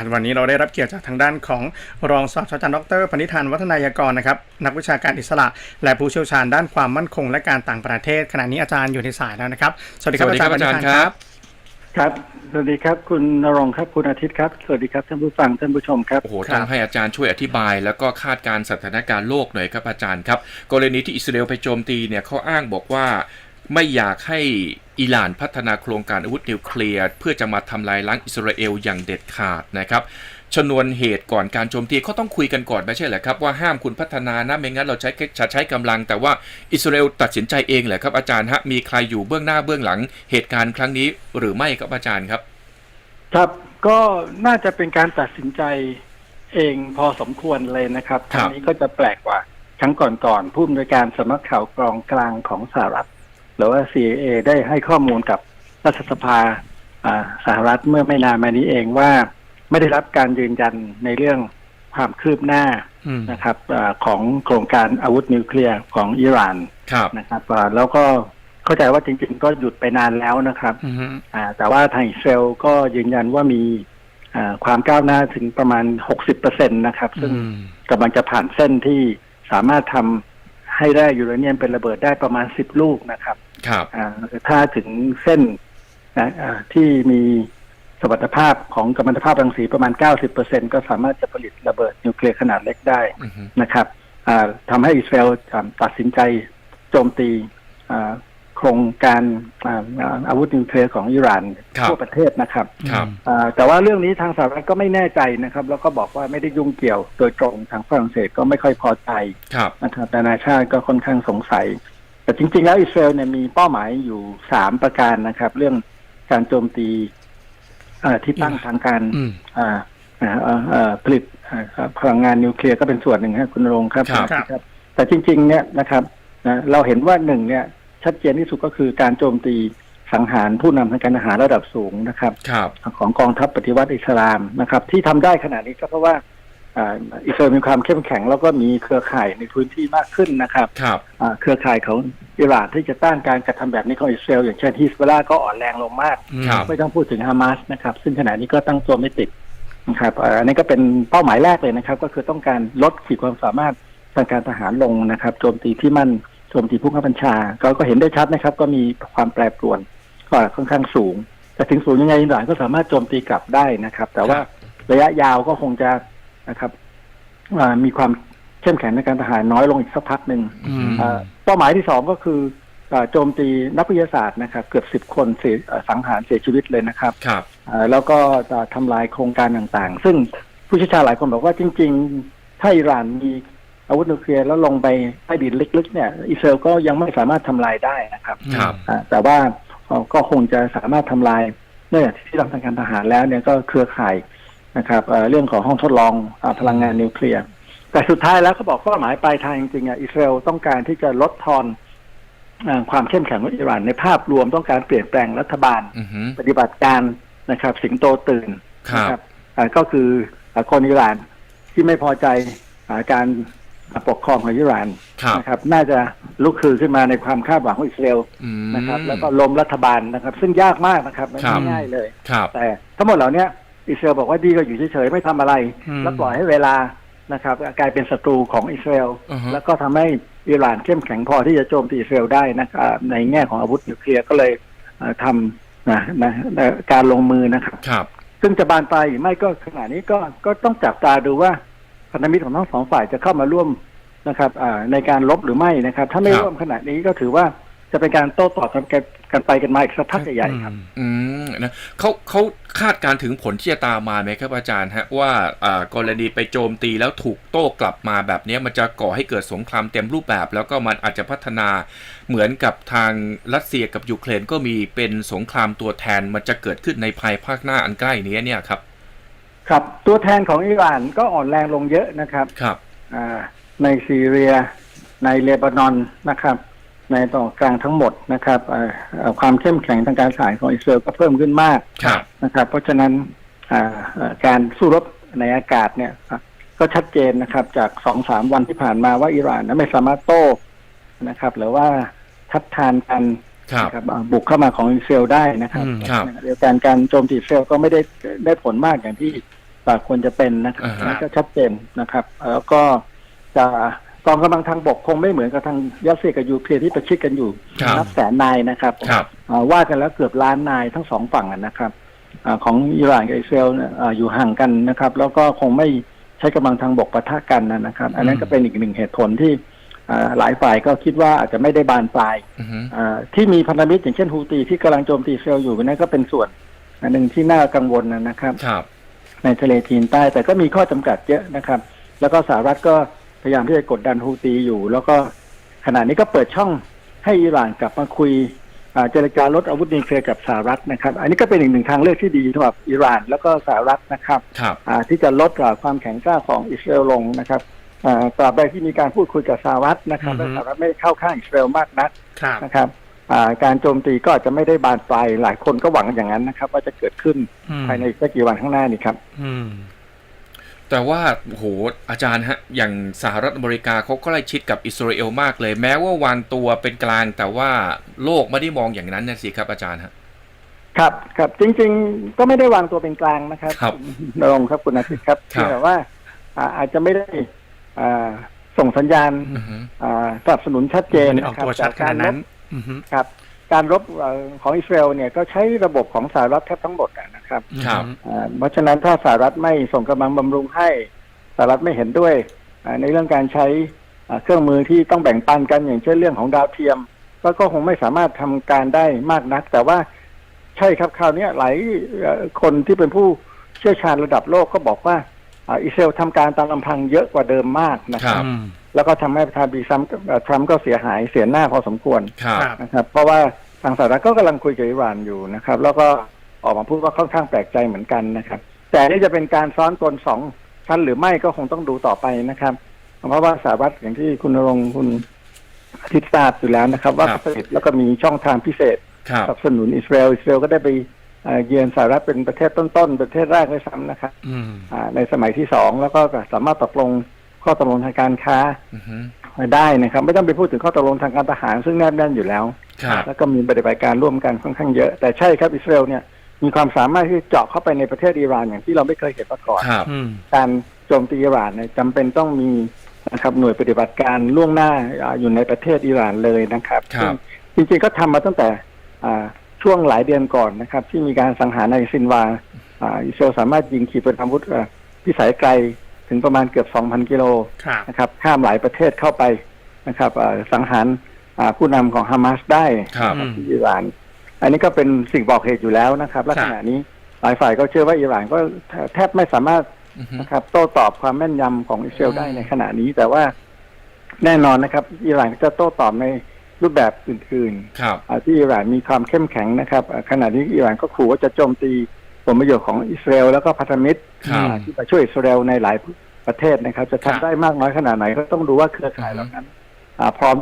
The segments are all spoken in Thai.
วันนี้เราได้รับเกียรติจากทางด้านของรองศาสตราจารย์ดรพนิธานวัฒนายากรนะครับนักวิชาการอิสระ และผู้เชี่ยวชาญด้านความมั่นคงและการต่างประเทศ ขณะนี้อาจารย์อยู่ในสายแล้วนะครับ สวัสดีครับสวัสดีครับอาจารย์อาจารย์ครับครับสวัสดีครับคุณนรงค์ครับคุณอาทิตย์ครับ สวัสดีครับท่านผู้ฟังท่านผู้ชมครับโอ้โหต้องให้อาจารย์ช่วยอธิบาย แล้วก็คาดการณ์สถานการณ์โลกหน่อยครับอาจารย์ครับ กรณีที่อิสราเอลไปโจมตีเนี่ยเขาอ้างบอกว่า ไม่อยากให้อิหร่านพัฒนาโครงการอาวุธนิวเคลียร์เพื่อจะมาทำลายล้างอิสราเอลอย่างเด็ดขาดนะครับชนวนเหตุก่อนการโจมตีเขาต้องคุยกันก่อนไม่ใช่เหรอครับว่าห้ามคุณพัฒนานะไม่งั้นเราใช้จะใช้กำลัง แต่ว่าอิสราเอลตัดสินใจเองเหรอครับอาจารย์ฮะมีใครอยู่เบื้องหน้าเบื้องหลังเหตุการณ์ครั้งนี้หรือไม่ครับอาจารย์ครับ ครับก็น่าจะเป็นการตัดสินใจเองพอสมควรเลยนะครับครัคบรั้งนี้ก็จะแปลกกว่าครั้งก่อนๆผู้อำนวยการสำนักข่าวกรองกลางของสหรัฐ หรือว่า CIA ได้ให้ข้อมูลกับรัฐสภาอ่าสหรัฐเมื่อไม่นานมานี้เองว่า ไม่ได้รับการยืนยันในเรื่องความคืบหน้าอืมนะครับอาของโครงการอาวุธนิวเคลียร์ของอิหร่านครับนะครับอ่าแล้วก็เข้าใจว่าจริง ๆ ก็หยุดไปนานแล้วนะครับอืมอ่าแต่ว่าทางอิสราเอลก็ยืนยันว่ามีอ่าความก้าวหน้าถึงประมาณ 60%นะครับ ซึ่งอืมกำลังจะผ่านเส้นที่สามารถทำให้แร่ยูเรเนียมเป็นระเบิดได้ประมาณ 10 ลูกนะครับ ครับอ่าถ้าถึงเส้นนะอ่าที่มีสมรรถภาพของกัมมันตภาพรังสีประมาณ 90%ก็สามารถจะผลิตระเบิดนิวเคลียร์ขนาดเล็กได้อือฮึนะครับอ่าทำให้อิสราเอลอ่าตัดสินใจโจมตีอ่าโครงการอ่าอ่าอาวุธนิวเคลียร์ของอิหร่านครับทั่วประเทศนะครับครับอ่าแต่ว่าเรื่องนี้ทางสหรัฐก็ไม่แน่ใจนะครับ แล้วก็บอกว่าไม่ได้ยุ่งเกี่ยวโดยตรงทางฝรั่งเศสก็ไม่ค่อยพอใจครับนะครับนานาชาติก็ค่อนข้างสงสัย แต่จริง ๆ แล้วอิสราเอลเนี่ยมีเป้าหมายอยู่สามประการนะครับ เรื่องการโจมตีอ่าที่ตั้งทางการอืมอ่าอ่าอ่าอ่าผลิตอ่าพลังงานนิวเคลียร์ก็เป็นส่วนหนึ่งครับคุณณรงค์ครับครับครับ แต่จริง ๆ เนี่ยนะครับนะเราเห็นว่าหนึ่งเนี่ย ชัดเจนที่สุดก็คือการโจมตีสังหารผู้นำทางการทหารระดับสูงนะครับครับของกองทัพปฏิวัติอิสลามนะครับ ที่ทำได้ขนาดนี้ก็เพราะว่า อ่าอิสราเอลมีความเข้มแข็งแล้วก็มีเครือข่ายในพื้นที่มากขึ้นนะครับครับอ่าเครือข่ายของอิหร่านที่จะต้านการกระทำแบบนี้ของอิสราเอลอย่างเช่นฮิสบอลลาก็อ่อนแรงลงมากครับไม่ต้องพูดถึงฮามาสนะครับ ซึ่งขณะนี้ก็ตั้งตัวไม่ติดนะครับอ่าอันนี้ก็เป็นเป้าหมายแรกเลยนะครับ ก็คือต้องการลดขีดความสามารถทางการทหารลงนะครับโจมตีที่มั่นโจมตีผู้ข้าบัญชา ก็ก็เห็นได้ชัดนะครับ ก็มีความแปรปรวนก็ค่อนข้างสูง แต่ถึงสูงยังไงอิหร่านก็สามารถโจมตีกลับได้นะครับ แต่ว่าระยะยาวก็คงจะ นะครับอ่ามีความเข้มแข็งในการทหารน้อยลงอีกสักพักหนึ่งอืมเอ่อเป้าหมายที่สองก็คือเอ่อโจมตีนักวิทยาศาสตร์นะครับ เกือบสิบคนเสียเอ่อสังหารเสียชีวิตเลยนะครับครับเอ่อแล้วก็จะทำลายโครงการต่างๆ ซึ่งผู้เชี่ยวชาญหลายคนบอกว่าจริง ๆ ถ้าอิหร่านมีอาวุธนิวเคลียร์แล้วลงไปใต้ดินลึกๆเนี่ยอิสราเอลก็ยังไม่สามารถทำลายได้นะครับครับอ่าแต่ว่าเอ่อก็คงจะสามารถทำลายเนื่องจากที่ทำทางการทหารแล้วเนี่ยก็เครือข่าย นะครับเอ่อเรื่องของห้องทดลองอาพลังงานนิวเคลียร์แต่สุดท้ายแล้วเขาบอกเป้าหมายปลายทางจริงๆอะอิสราเอลต้องการที่จะลดทอนอ่าความเข้มแข็งของอิหร่านในภาพรวมต้องการเปลี่ยนแปลงรัฐบาลอือฮึปฏิบัติการนะครับ สิงโตตื่นครับนะอ่าก็คืออ่าคนอิหร่านที่ไม่พอใจอ่าการปกครองของอิหร่านครับนะครับ น่าจะลุกคือขึ้นมาในความคาดหวังของอิสราเอลอืมนะครับ แล้วก็ล้มรัฐบาลนะครับ ซึ่งยากมากนะครับไม่ครับง่ายเลยครับแต่ทั้งหมดเหล่านี้ อิสราเอลบอกว่าดีก็อยู่เฉยๆไม่ทำอะไรอืมแล้วปล่อยให้เวลานะครับกลายเป็นศัตรูของอิสราเอลอือฮึแล้วก็ทำให้อิหร่านเข้มแข็งพอที่จะโจมตีอิสราเอลได้นะครับในแง่ของอาวุธนิวเคลียร์ก็เลยเอ่อทำนะนะนะการลงมือนะครับครับ ซึ่งจะบานปลายหรือไม่ก็ขณะนี้ก็ก็ต้องจับตาดูว่าพันธมิตรของทั้งสองฝ่ายจะเข้ามาร่วมนะครับอ่าในการลบหรือไม่นะครับ ถ้าไม่ครับร่วมขณะนี้ก็ถือว่า จะเป็นการโต้ตอบกันกันกันไปกันมาอีกสักพักใหญ่ๆครับ อืมนะเขาเขาคาดการถึงผลที่จะตามมาไหมครับอาจารย์ฮะว่าอ่ากรณีไปโจมตีแล้วถูกโต้กลับมาแบบเนี้ยมันจะก่อให้เกิดสงครามเต็มรูปแบบ แล้วก็มันอาจจะพัฒนาเหมือนกับทางรัสเซียกับยูเครนก็มีเป็นสงครามตัวแทนมันจะเกิดขึ้นในภายภาคหน้าอันใกล้นี้เนี่ยครับ ครับตัวแทนของอิหร่านก็อ่อนแรงลงเยอะนะครับครับอ่าในซีเรียในเลบานอนนะครับ ในตอนกลางทั้งหมดนะครับอ่าอ่าความเข้มแข็งทางการทหารของอิสราเอลก็เพิ่มขึ้นมากครับนะครับ เพราะฉะนั้นอ่าอ่าการสู้รบในอากาศเนี่ยอะก็ชัดเจนนะครับ จากสองสามวันที่ผ่านมาว่าอิหร่านนั้นไม่สามารถโต้นะครับ หรือว่าทัดทานกันครับนะครับอ่าบุกเข้ามาของอิสราเอลได้นะครับอืมครับขณะเดียวกันการโจมตีอิสราเอลก็ไม่ได้ได้ผลมากอย่างที่อ่าควรจะเป็นนะครับอ่าฮะนั่นก็ชัดเจนนะครับ แล้วก็จะ กองกำลังทางบกคงไม่เหมือนกับทางรัสเซียกับยูเครนที่ประชิดกันอยู่ครับนับแสนนายนะครับครับอ่าว่ากันแล้วเกือบล้านนายทั้งสองฝั่งอะนะครับอาของอิหร่านกับอิสราเอลเนี่ยอ่าอยู่ห่างกันนะครับ แล้วก็คงไม่ใช้กำลังทางบกปะทะกันนะครับ อันนั้นก็เป็นอีกหนึ่งเหตุผลที่อ่าหลายฝ่ายก็คิดว่าอาจจะไม่ได้บานปลายอือฮึอ่าที่มีพันธมิตรอย่างเช่นฮูตีที่กำลังโจมตีอิสราเอลอยู่นั่นก็เป็นส่วนอันหนึ่งที่น่ากังวลนะครับครับ ในทะเลจีนใต้แต่ก็มีข้อจำกัดเยอะนะครับ แล้วก็สหรัฐก็ พยายามที่จะกดดันฮูตีอยู่ แล้วก็ขณะนี้ก็เปิดช่องให้อิหร่านกลับมาคุยอ่าเจรจาลดอาวุธนิวเคลียร์กับสหรัฐนะครับ อันนี้ก็เป็นอีกหนึ่งทางเลือกที่ดีสำหรับอิหร่านแล้วก็สหรัฐนะครับครับอ่าที่จะลดอ่าความแข็งกล้าของอิสราเอลลงนะครับอ่าตราบใดที่มีการพูดคุยกับสหรัฐนะครับและอือฮึสหรัฐไม่เข้าข้างอิสราเอลมากนักครับนะครับอ่าการโจมตีก็อาจจะไม่ได้บานปลายหลายคนก็หวังอย่างนั้นนะครับ ว่าจะเกิดขึ้นอืมภายในอีกไม่กี่วันข้างหน้านี้ครับ อืม แต่ว่าโอ้โหอาจารย์ฮะอย่างสหรัฐอเมริกาเขาก็ใกล้ชิดกับอิสราเอลมากเลย แม้ว่าวางตัวเป็นกลาง แต่ว่าโลกไม่ได้มองอย่างนั้นนะสิครับอาจารย์ฮะครับครับจริง ๆ ก็ไม่ได้วางตัวเป็นกลางนะครับครับณรงค์ครับคุณอาทิตย์ครับครับแต่ว่าอ่าอาจจะไม่ได้อ่าส่งสัญญาณอือฮึอ่าสนับสนุนชัดเจนไม่ได้ออกนะครับตัวชัดขนาดนั้นแต่กรรบอือฮึครับ การรบเอ่อของอิสราเอลเนี่ยก็ใช้ระบบของสหรัฐแทบทั้งหมดอะนะครับครับอ่าเพราะฉะนั้นถ้าสหรัฐไม่ส่งกำลังบำรุงให้สหรัฐไม่เห็นด้วยอ่าในเรื่องการใช้อ่าเครื่องมือที่ต้องแบ่งปันกันอย่างเช่นเรื่องของดาวเทียมก็ก็คงไม่สามารถทำการได้มากนัก แต่ว่าใช่ครับคราวเนี้ยหลายเอ่อคนที่เป็นผู้เชี่ยวชาญระดับโลกก็บอกว่า อ่าอิสราเอลทำการตามลำพังเยอะกว่าเดิมมากนะคครัรับบอืมแล้วก็ทำให้ประธานาธิบดีทรัมป์เอ่อทรัมป์ก็เสียหายเสียหน้าพอสมควรครับครับนะครับ เพราะว่าทางสหรัฐก็กำลังคุยกับอิหร่านอยู่นะครับ แล้วก็ออกมาพูดว่าค่อนข้างแปลกใจเหมือนกันนะครับ แต่นี่จะเป็นการซ้อนกลสองชั้นหรือไม่ก็คงต้องดูต่อไปนะครับ เพราะว่าสหรัฐอย่างที่คุณณรงค์คุณอาทิตย์ทราบอยู่แล้วนะครับ ว่าครับผลิตแล้วก็มีช่องทางพิเศษครับสนับสนุนอิสราเอลอิสราเอลก็ได้ไป เอ่อเยือนสหรัฐเป็นประเทศต้นๆ ประเทศแรกด้วยซ้ำนะครับอืมอ่าในสมัยที่สองแล้วก็สามารถตกลงข้อตกลงทางการค้าอือฮึได้นะครับ ไม่ต้องไปพูดถึงข้อตกลงทางการทหาร ซึ่งแนบแน่นอยู่แล้วครับแล้วก็มีปฏิบัติการร่วมกันค่อนข้างเยอะ แต่ใช่ครับอิสราเอลเนี่ยมีความสามารถที่จะเจาะเข้าไปในประเทศอิหร่านอย่างที่เราไม่เคยเห็นมาก่อนครับอืมการโจมตีอิหร่านเนี่ยจำเป็นต้องมีนะครับหน่วยปฏิบัติการล่วงหน้าอ่าอยู่ในประเทศอิหร่านเลยนะครับครับซึ่งจริงๆก็ทำมาตั้งแต่อ่า ช่วงหลายเดือนก่อนนะครับ ที่มีการสังหารในซินวาอ่าอิสราเอลสามารถยิงขีปนาวุธอ่าพิสัยไกลถึงประมาณเกือบ 2,000 กิโลครับนะครับข้ามหลายประเทศเข้าไปนะครับอ่าสังหารอ่าผู้นำของฮามาสได้ครับอืมที่อิหร่าน อันนี้ก็เป็นสิ่งบอกเหตุอยู่แล้วนะครับและครัขบณะนี้หลายฝ่ายก็เชื่อว่าอิหร่านก็แทบไม่สามารถอือฮึนะครับ โต้ตอบความแม่นยำของอิสราเอลอืมได้ในขณะนี้ แต่ว่าแน่นอนนะครับ อิหร่านก็จะโต้ตอบใน รูปแบบอื่นครับๆอ่าที่อิหร่านมีความเข้มแข็งนะครับอ่าขณะนี้อิหร่านก็ขู่ว่าจะโจมตีผลประโยชน์ของอิสราเอลแล้วก็พันธมิตรครับอ่าที่มาช่วยอิสราเอลในหลายประเทศนะครับ จะครัทำบ ได้มากน้อยขนาดไหนก็ต้องดูว่าเครือข่ายเหล่านั้นอ่าพร้อม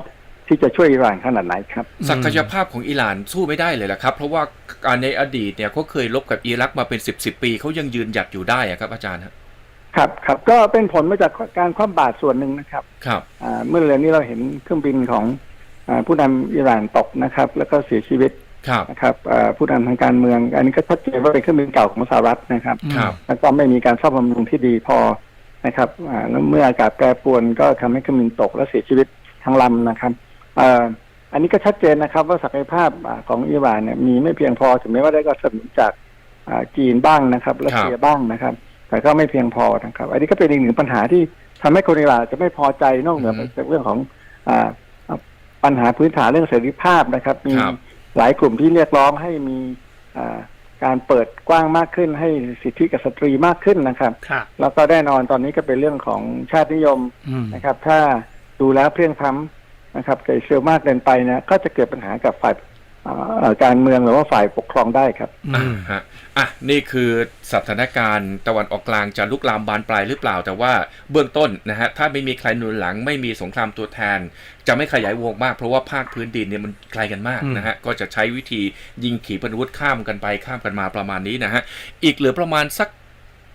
ที่จะช่วยอิหร่านขนาดไหนครับ ศักยภาพของอิหร่านสู้ไม่ได้เลยแหละครับ เพราะว่าการในอดีตเนี่ยเขาเคยลบกับอิรักมาเป็นสิบสิบปีเขายังยืนหยัดอยู่ได้อะครับอาจารย์ฮะครับครับก็เป็นผลมาจากการคว่ำบาตรส่วนหนึ่งนะครับครับ อ่าเมื่อเร็วนี้เราเห็นเครื่องบินของอา ผู้นำอิหร่านตกนะครับ แล้วก็เสียชีวิตครับนะครับอ่าผู้นำทางการเมือง อันนี้ก็ชัดเจนว่าเป็นเครื่องบินเก่าของสหรัฐนะครับครับแล้วก็ไม่มีการซ่อมบำรุงที่ดีพอนะครับอ่าแล้วเมื่ออากาศแปรปรวนก็ทำให้เครื่องบินตกและเสียชีวิตทั้งลำนะครับอ่าอันนี้ก็ชัดเจนนะครับ ว่าศักยภาพอ่าของอิหร่านเนี่ยมีไม่เพียงพอถึงแม้ว่าได้ก็สนับสนุนจากอ่าจีนบ้างนะครับรัสเซียบ้างนะครับ แต่ก็ไม่เพียงพอนะครับ อันนี้ก็เป็นอีกหนึ่งปัญหาที่ทำให้คนอิหร่านจะไม่พอใจนอกเหนือไปจากเรื่องของอ่า ปัญหาพื้นฐานเรื่องเสรีภาพนะครับมีครับ หลายกลุ่มที่เรียกร้องให้มีอ่าการเปิดกว้างมากขึ้น ให้สิทธิกับสตรีมากขึ้นนะครับครับแล้วแล้วก็แน่นอนตอนนี้ก็เป็นเรื่องของชาตินิยมอืม นะครับ ถ้าดูแล้วเพลียงพล้ำนะครับกับอิสราเอลมากเกินไปนะก็จะเกิดปัญหากับฝ่ายอ่า การเมืองหรือว่าฝ่ายปกครองได้ครับอือ่ามฮะอะนี่คือสถานการณ์ตะวันออกกลางจะลุกลามบานปลายหรือเปล่า แต่ว่าเบื้องต้นนะฮะถ้าไม่มีใครหนุนหลังไม่มีสงครามตัวแทน จะไม่ขยายวงมากเพราะว่าภาคพื้นดินเนี่ยมันไกลกันมากอืมนะฮะก็จะใช้วิธียิงขีปนาวุธข้ามกันไปข้ามกันมาประมาณนี้นะฮะอีกเหลือประมาณสัก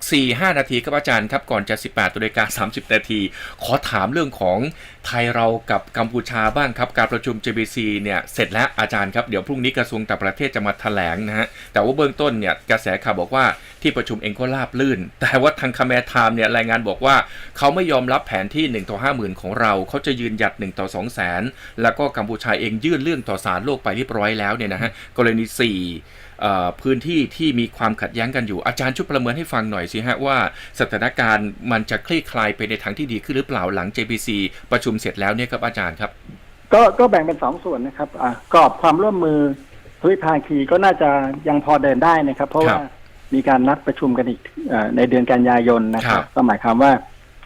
4 5 นาทีครับอาจารย์ครับก่อนจะ 18นาฬิกา30 นาที ขอถามเรื่องของไทยเรากับกัมพูชาบ้างครับ การประชุม JBC เนี่ยเสร็จแล้วอาจารย์ครับ เดี๋ยวพรุ่งนี้กระทรวงต่างประเทศจะมาแถลงนะฮะ แต่ว่าเบื้องต้นเนี่ยกระแสข่าวบอกว่าที่ประชุมเองก็ราบลื่น แต่ว่าทางคาแมทามเนี่ยรายงานบอกว่า เขาไม่ยอมรับแผนที่1ต่อ5 0,000 ของเรา เขาจะยืนหยัด1ต่อ2 0 0แสนแล้วก็กัมพูชาเองยื่นเรื่องต่อศาลโลกไปเรียบร้อยแล้วเนี่ยนะฮะกรณี4 พื้นที่ที่มีความขัดแย้งกันอยู่อาจารย์ช่วยประเมินให้ฟังหน่อยสิฮะว่าสถานการณ์มันจะคลี่คลายไปในทางที่ดีขึ้นหรือเปล่าหลัง JPC ประชุมเสร็จแล้วเนี่ยครับอาจารย์ครับก็ก็แบ่งเป็นสองส่วนนะครับอ่ากรอบความร่วมมือทวิภาคีก็น่าจะยังพอเดินได้นะครับ เพราะครัว่าบมีการนัดประชุมกันอีกเออในเดือนกันยายนนะครัครับบก็หมายความว่า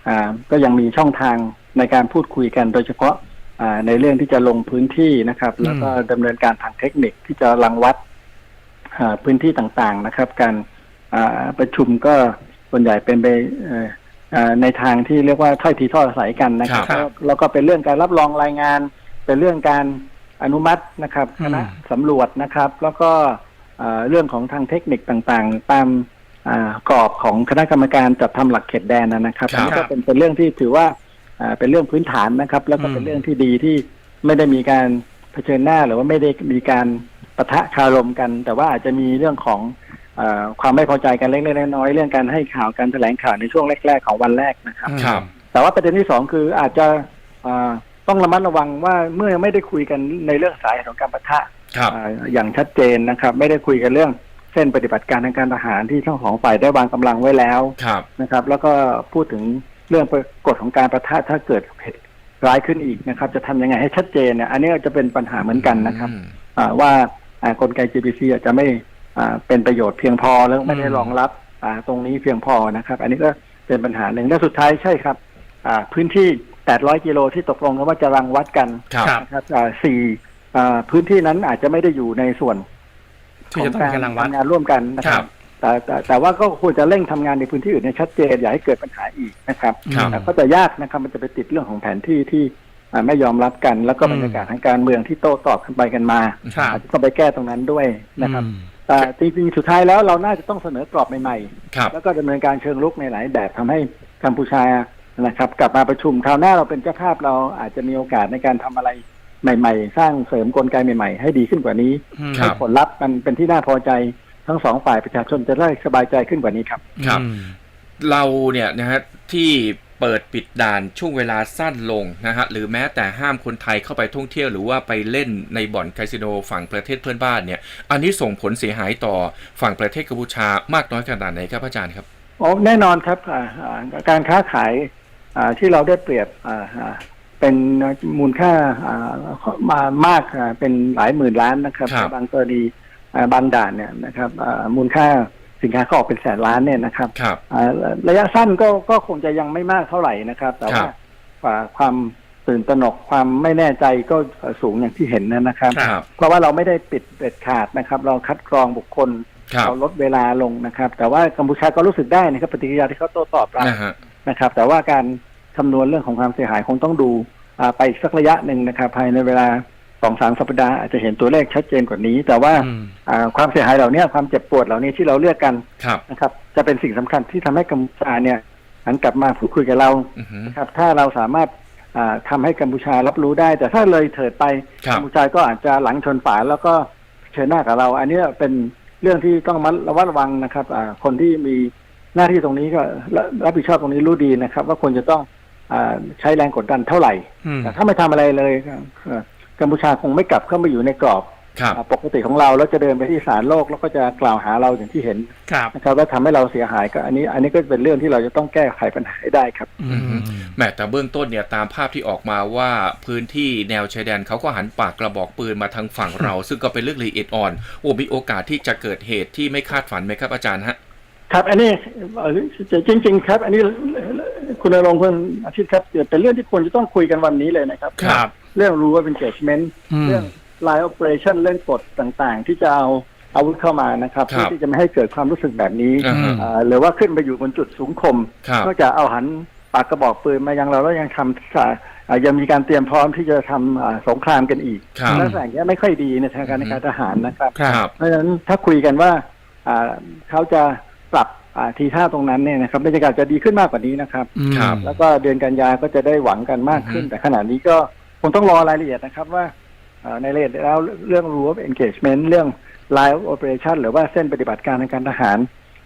อ่าก็ยังมีช่องทางในการพูดคุยกันโดยเฉพาะอ่าในเรื่องที่จะลงพื้นที่นะครับ แล้วก็ดำเนินการทางเทคนิคที่จะรังวัดอ่า พื้นที่ต่างๆนะครับ การอ่าประชุมก็ส่วนใหญ่เป็นไปเอ่ออ่าในทางที่เรียกว่าถ้อยทีถ้อยอาศัยกันนะครับครับแล้วแล้วก็เป็นเรื่องการรับรองรายงาน เป็นเรื่องการอนุมัตินะครับอืมคณะสำรวจนะครับ แล้วก็เอ่อเรื่องของทางเทคนิคต่างๆ ตามอ่ากรอบของคณะกรรมการจัดทำหลักเขตแดนนะครับครับอันนี้ก็เป็นเป็นเรื่องที่ถือว่าอ่าเป็นเรื่องพื้นฐานนะครับ แล้วก็เป็นเรื่องที่ดีที่ไม่ได้มีการเผชิญหน้าหรือว่าไม่ได้มีการ ปะทะคารมกัน แต่ว่าอาจจะมีเรื่องของเออความไม่พอใจกันเล็กๆน้อยๆเรื่องการให้ข่าวการแถลงข่าวในช่วงแรก ๆ ของวันแรกนะครับครับ แต่ว่าประเด็นที่สองคืออาจจะอ่าต้องระมัดระวังว่าเมื่อไม่ได้คุยกันในเรื่องสาเหตุของการปะทะครับอ่าอย่างชัดเจนนะครับ ไม่ได้คุยกันเรื่องเส้นปฏิบัติการทางการทหารที่ทั้งสองฝ่ายได้วางกำลังไว้แล้วครับนะครับ แล้วก็พูดถึงเรื่องกฎของการประทะถ้าเกิดเหตุร้ายขึ้นอีกนะครับ จะทำยังไงให้ชัดเจนเนี่ยอันนี้จะเป็นปัญหาเหมือนกันนะครับอืมอ่าว่าอ่า กลไก GPC อาจจะไม่อ่าเป็นประโยชน์เพียงพอแล้วไม่ได้รองรับอ่าตรงนี้เพียงพอนะครับ อันนี้ก็เป็นปัญหาหนึ่งและสุดท้ายใช่ครับอ่าพื้นที่ 800 กิโลที่ตกลงกันว่าจะรังวัดกันครับครับนะครับอ่าสี่อ่าพื้นที่นั้นอาจจะไม่ได้อยู่ในส่วนที่จะต้องมีกำลังวัดทำงานร่วมกันนะคครัรับบแต่แต่แต่ว่าก็ควรจะเร่งทำงานในพื้นที่อื่นให้ชัดเจนอย่าให้เกิดปัญหาอีกนะครับครับแต่ก็จะยากนะครับมันจะไปติดเรื่องของแผนที่ที่อ่า ไม่ยอมรับกัน แล้วก็บรรยากาศทางการเมืองที่โต้ตอบกันไปกันมาครับอาจจะต้องไปแก้ตรงนั้นด้วยนะครับอืมแต่จริงๆสุดท้ายแล้วเราน่าจะต้องเสนอกรอบใหม่ครับๆแล้วก็ดำเนินการเชิงลุกในหลายแบบทำให้กัมพูชานะครับ กลับมาประชุมคราวหน้าเราเป็นเจ้าภาพเราอาจจะมีโอกาสในการทำอะไรใหม่ ๆ สร้างเสริมกลไกใหม่ ๆ ให้ดีขึ้นกว่านี้อืมครัให้บผลลัพธ์มันเป็นที่น่าพอใจทั้งสองฝ่ายประชาชนจะได้สบายใจขึ้นกว่านี้ครับ ครับอืมเราเนี่ยนะฮะที่ เปิดปิดด่านช่วงเวลาสั้นลงนะฮะหรือแม้แต่ห้ามคนไทยเข้าไปท่องเที่ยวหรือว่าไปเล่นในบ่อนคาสิโนฝั่งประเทศเพื่อนบ้านเนี่ย อันนี้ส่งผลเสียหายต่อฝั่งประเทศกัมพูชามากน้อยขนาดไหนครับอาจารย์ครับอ๋อแน่นอนครับอ่าอ่าการค้าขายอ่าที่เราได้เปรียบอ่าอ่าเป็นมูลค่าอ่ามามากอ่าเป็นหลายหมื่นล้านนะครับครับบางกรณีอ่าบางด่านเนี่ยนะครับอ่ามูลค่า สินค้าเขาออกเป็นแสนล้านเนี่ยนะครับครับอ่าระยะสั้นก็ก็คงจะยังไม่มากเท่าไหร่นะครับ แต่ว่าครับอ่าความตื่นตระหนกความไม่แน่ใจก็สูงอย่างที่เห็นนะครับครับ เพราะว่าเราไม่ได้ปิดเด็ดขาดนะครับ เราคัดกรองบุคคลครับเราลดเวลาลงนะครับ แต่ว่ากัมพูชาก็รู้สึกได้นะครับปฏิกิริยาที่เขาโต้ตอบเรานะฮะนะครับ แต่ว่าการคำนวณเรื่องของความเสียหายคงต้องดูอ่าไปอีกสักระยะหนึ่งนะครับ ภายในเวลาส องสามสัปดาห์อาจจะเห็นตัวเลขชัดเจนกว่านี้ แต่ว่าอืมอ่าความเสียหายเหล่านี้ความเจ็บปวดเหล่านี้ที่เราเลือกกันครับนะครับ จะเป็นสิ่งสำคัญที่ทำให้กัมพูชาเนี่ยหันกลับมาพูดคุยกับเราอือหือนะครับ ถ้าเราสามารถอ่าทำให้กัมพูชารับรู้ได้ แต่ถ้าเลยเถิดไปครับกัมพูชาก็อาจจะหลังชนฝาแล้วก็เชิญหน้ากับเรา อันนี้เป็นเรื่องที่ต้องมาระวัดระวังนะครับอ่าคนที่มีหน้าที่ตรงนี้ก็รับรับผิดชอบตรงนี้รู้ดีนะครับ ว่าควรจะต้องอาใช้แรงกดดันเท่าไหร่อืมแต่ถ้าไม่ทำอะไรเลยเอ่อ กัมพูชาคงไม่กลับเข้ามาอยู่ในกรอบครับอ่าปกติของเราแล้วจะเดินไปที่ศาลโลกแล้วก็จะกล่าวหาเราอย่างที่เห็นครับ นะครับว่าทำให้เราเสียหายก็อันนี้ อันนี้ก็เป็นเรื่องที่เราจะต้องแก้ไขปัญหาให้ได้ครับ อืมแหม้แต่เบื้องต้นเนี่ยตามภาพที่ออกมาว่าพื้นที่แนวชายแดนเขาก็หันปากกระบอกปืนมาทางฝั่งเรา ซึ่งก็เป็นเรื่องละเอียดอ่อนโอ้มีโอกาสที่จะเกิดเหตุที่ไม่คาดฝันไหมครับอาจารย์ฮะ ครับ อันนี้เอ่อจริงๆครับ อันนี้ คุณณรงค์คุณอาทิตย์ครับเป็นเรื่องที่ควรจะต้องคุยกันวันนี้เลยนะครับ ครับ เรื่องรู้ว่าเป็น engagement อืมเรื่อง line operation เรื่องกฎต่างๆ ที่จะเอาอาวุธเข้ามานะครับครับเพื่อที่จะไม่ให้เกิดความรู้สึกแบบนี้อ่าฮะอ่าหรือว่าขึ้นไปอยู่บนจุดสูงคมครับ นอกจากเอาหันปากกระบอกปืนมายังเราแล้วยังทำอ่าอ่ายังมีการเตรียมพร้อมที่จะทำอ่าสงครามกันอีกครับ ลักษณะอย่างนี้ยไม่ค่อยดีในทางการในการทหารนะครับ ครับ เพราะฉะนั้นถ้าคุยกันว่าอ่าเขาจะปรับอ่า ทีท่าตรงนั้นเนี่ยนะครับบรรยากาศจะดีขึ้นมากกว่านี้นะครับอืมครับ แล้วก็เดือนกันยาก็จะได้หวังกันมากขึ้นอือฮึแต่ขณะนี้ก็คงต้องรอรายละเอียดนะครับว่าเอ่อในรายละเอียดแล้วเรื่อง rule of engagement เรื่อง line of operation หรือว่าเส้นปฏิบัติการทางการทหาร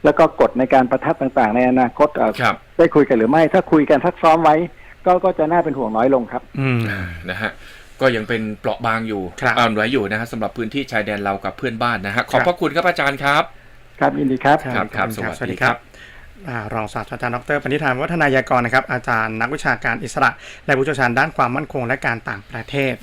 แล้วก็กฎในการประทับต่างๆ ในอนาคตเอ่อครับ ได้คุยกันหรือไม่ ถ้าคุยกันทักซ้อมไว้ ก็ก็จะน่าเป็นห่วงน้อยลงครับ อืม นะฮะ ก็ยังเป็นเปราะบางอยู่ครับอ่อนไหวอยู่นะฮะสำหรับพื้นที่ชายแดนเรากับเพื่อนบ้านนะฮะ ขอบครับ พระคุณครับอาจารย์ครับ ครับยินดีครับครับครับขอณสวัสดีครับอ่ารองศาสตราจารย์ดรปณิธานวัฒนายากรนะครับอาจารย์นักวิชาการอิสระ และผู้เชี่ยวชาญด้านความมั่นคงและการต่างประเทศ